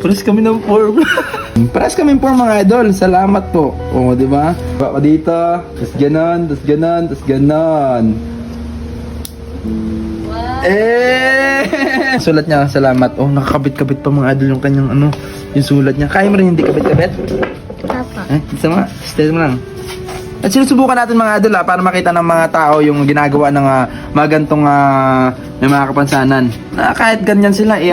Press kami ng form. Press kami ng form mga idol. Salamat po. Oo, di ba? Baka dito. Tapos ganon, tapos ganon, tapos ganon. Eh! sulat niya, salamat. Oh, nakakabit-kabit pa mga idol yung kanyang ano, yung sulat niya. Kaya mo rin hindi kabit-kabit? Papa. Eh, isa mga, stay mo lang. At sinusubukan natin mga idol ah, para makita ng mga tao yung ginagawa ng uh, mga gantong ah, may mga kapansanan. Na kahit ganyan sila, eh,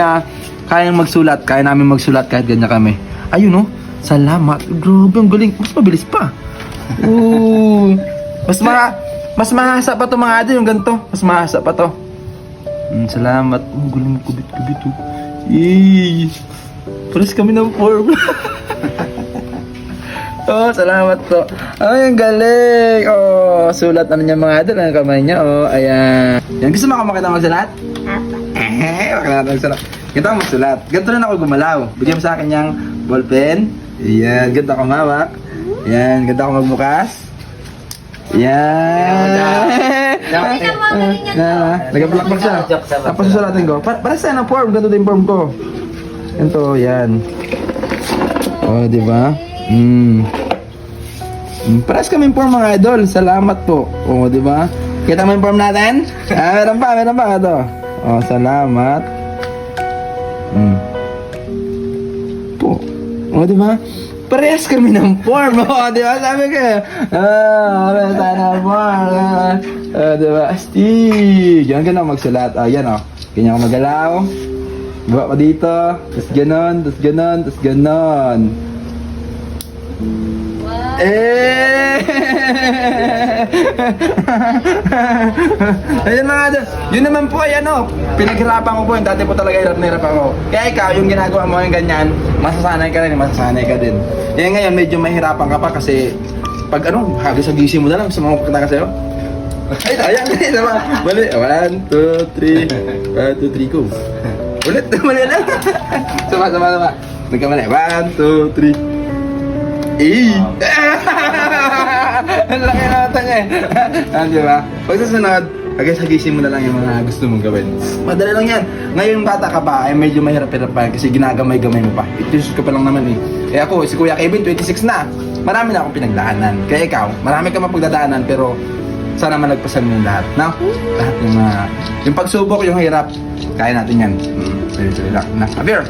kayang magsulat, kaya namin magsulat kahit ganyan kami. Ayun oh, salamat. Grabe, ang galing. Mas mabilis pa. Ooh. Mas ma mas mahasa pa to mga idol yung ganito. Mas mahasa pa to. Mm, salamat. Oh, galing kubit-kubit oh. Yay! Press kami ng form. Oh, salamat po. Ay, ang galing. Oh, sulat na niya mga idol. Ang kamay niya. Oh, ayan. Yan, gusto mo ako makita magsulat? Papa. Eh, makita magsulat. Ganito ako magsulat. Ganito rin ako gumalaw. Bigyan mo sa akin yung ballpen. Ayan, ganito ako mawak. Ayan, ganito ako magbukas. Ayan. Yan Ah, siya. Tapos susulatin ko. Pa para saan ang form? Ganito din form ko. Ganito, yan. Oh, di ba? Mm. Press kami yung form mga idol. Salamat po. Oo, di ba? Kita mo yung form natin? ah, meron pa, meron pa. Ito. Oh, salamat. Mm. Po. Oo, di ba? Parehas kami ng form. Oo, di ba? Sabi ko. Ah, meron tayo ng form. Ah, ah, di ba? Astig. Yan na magsulat. Ah, yan oh. Ganyan ako magalaw. Gawa ko dito. Tapos ganon, tapos ganon, tapos ganon. Eh! Ayun mga. Yun naman po ay ano, pinaghirapan ko po yun. Dati po talaga hirap na hirap ako. Kaya ikaw, yung ginagawa mo yung ganyan, masasanay ka rin, masasanay ka din. Eh ngayon, medyo mahirapan ka pa kasi pag ano, hagis sa gising mo na lang, sa mga pagkata ka sa'yo. Ay, ayan, ayan, naman. Bali, one, two, three. One, two, three, go. Ulit, mali lang. sama, sama, sama. Nagkamali. One, two, three. Eh! Ang laki na ata niya eh. Ah, di ba? Pag susunod, hagas-hagisin mo na lang yung mga gusto mong gawin. Madali lang yan. Ngayon bata ka pa, ay medyo mahirap-hirap pa kasi ginagamay-gamay mo pa. Itisus ka pa lang naman eh. Eh ako, si Kuya Kevin, 26 na. Marami na akong pinagdaanan. Kaya ikaw, marami ka mapagdadaanan pero sana malagpasan mo yung lahat. No? Lahat ng mga... yung pagsubok, yung hirap, kaya natin yan. Hmm, tuloy-tuloy lang. Na, Abir!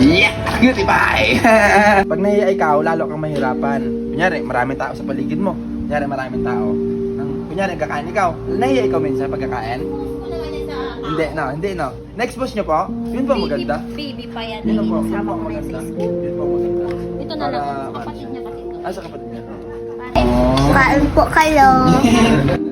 Yeah! Cutie pie! Pag nahiya ikaw, lalo kang mahirapan. Kunyari, maraming tao sa paligid mo. Kunyari, maraming tao. Nang, kunyari, kakain ikaw. Nahiya ikaw minsan pag kakain? Hindi, no, hindi, no. Next boss nyo po, yun po maganda. Baby pa yan. Yun po, yun po maganda. yung Yun po maganda. Ito na lang. Kapatid niya kasi ito. Ah, sa kapatid niya. Kain po kayo.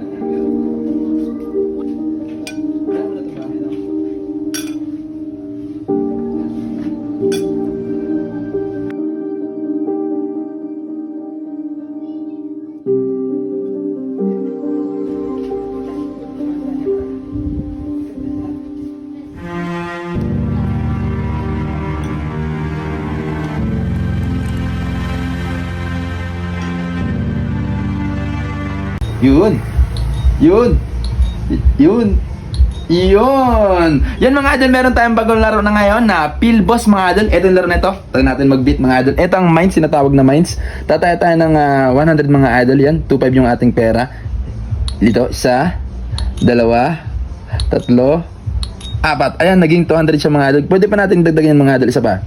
Yun. Yun. Yun. Yun. Yan mga idol, meron tayong bagong laro na ngayon na Pill Boss mga idol. Ito yung laro na ito. Try natin mag-beat mga idol. Ito ang mines, sinatawag na mines. Tataya tayo ng ah, 100 mga idol yan. 2.5 yung ating pera. Dito, isa, dalawa, tatlo, apat. Ayan, naging 200 siya mga idol. Pwede pa natin dagdagan yung mga idol. Isa pa.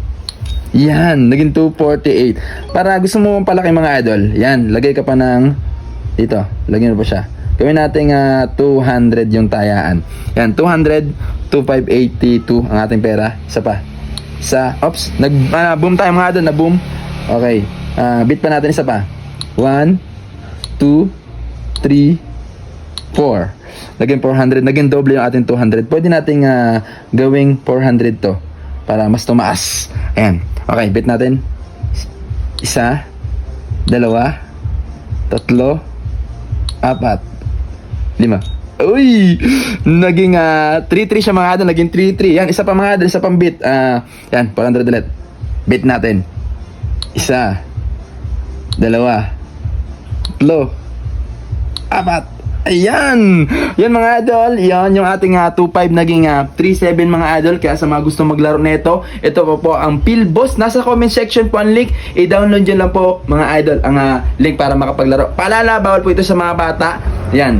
Yan, naging 248. Para gusto mo palaki mga idol. Yan, lagay ka pa ng dito, lagyan mo pa siya. Gawin natin ah, 200 yung tayaan. Yan, 200, 2582 ang ating pera. Isa pa. Isa, ops, nag, ah, boom tayo mga idol, na boom. Okay, ah, beat pa natin isa pa. 1, 2, 3, 4. Naging 400, naging doble yung ating 200. Pwede nating ah, gawing 400 to para mas tumaas. Ayan. Okay, bit natin. Isa, dalawa, tatlo, apat, lima. Uy! Naging ah, 3-3 siya mga idol. Naging 3-3. Yan, isa pa mga idol. Isa pang bit. Ah, yan, 400 ulit. Bit natin. Isa. Dalawa. Tatlo. Apat. Ayan! Yan mga idol, yan yung ating ah, 2.5 naging ah, 3.7 mga idol. Kaya sa mga gusto maglaro nito, ito po po ang Pilbos. Nasa comment section po ang link. I-download nyo lang po mga idol ang ah, link para makapaglaro. Paalala, bawal po ito sa mga bata. Yan.